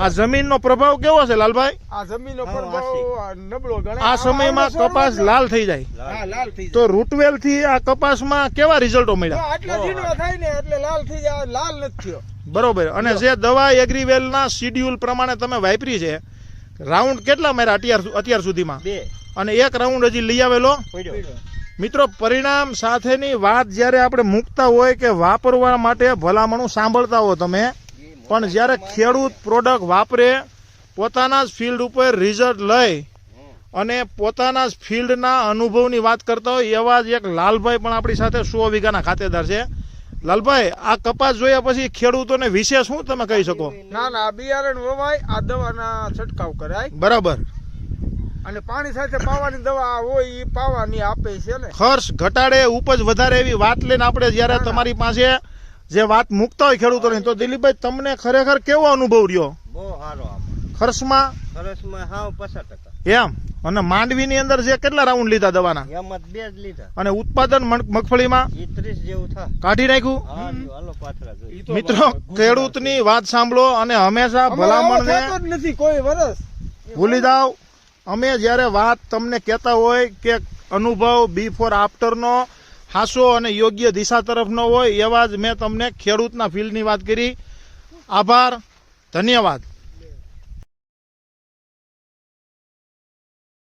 આ જમીનનો પ્રભાવ કેવો છે લાલભાઈ? આ જમીનો હા, પર બહુ વાસી. નબળો ગણાય. આ સમયમાં કપાસ લાલ થઈ જાય. લાલ તો રૂટવેલથી આ કપાસમાં કેવા રિઝલ્ટો મળ્યા? આટલા થાય ને એટલે લાલ થઈ જાય. લાલ નથી થયો. બરોબર. અને જે. દવા એગ્રીવેલના શિડ્યુલ પ્રમાણે તમે વાપરી છે રાઉન્ડ કેટલા માર્યા અત્યાર અત્યાર સુધીમાં? અને એક રાઉન્ડ હજી લઈ આવેલો? મિત્રો પરિણામ સાથેની વાત જ્યારે આપણે મૂકતા હોય કે વાપરવા માટે ભલામણું સાંભળતા હો તમે પણ જ્યારે ખેડૂત પ્રોડક્ટ વાપરે પોતાના જ ફિલ્ડ ઉપર રિઝલ્ટ લઈ અને પોતાના જ ફિલ્ડના અનુભવની વાત કરતા હોય એવા જ એક લાલભાઈ પણ આપણી સાથે સો વીઘાના ખાતેદાર છે. લાલભાઈ આ કપાસ જોયા પછી ખેડૂતોને વિશે શું તમે કહી શકો? ના ના બિયારણ વવાય આ દવાના છંટકાવ કરાય. બરાબર. અને પાણી સાથે પાવાની દવા હોય એ પાવાની આપે છે ને. ખર્ચ ઘટાડે ઉપજ વધારે એવી વાત લઈને આપણે જ્યારે. તમારી પાસે જે વાત મૂકતા હોય ખેડૂતોની તો દિલીપભાઈ તમને ખરેખર કેવો અનુભવ રહ્યો? બહુ સારો આમ. ખર્ચમાં? સરસમાં હાવ પચાસ ટકા. એમ? અને માંડવીની અંદર જે કેટલા રાઉન્ડ લીધા દવાના? એમાં બે જ લીધા. અને ઉત્પાદન મગફળીમાં? ત્રીસ જેવું થાય કાઢી નાખ્યું? મિત્રો ખેડૂતની વાત સાંભળો અને હંમેશા જ નથી કોઈ વરસ. ભૂલી જાઓ. અમે જ્યારે વાત તમને કહેતા હોય કે અનુભવ બિફોર આફ્ટરનો હાસો અને યોગ્ય દિશા તરફનો હોય એવા જ મેં તમને ખેડૂતના ફિલ્ડની વાત કરી. આભાર. ધન્યવાદ.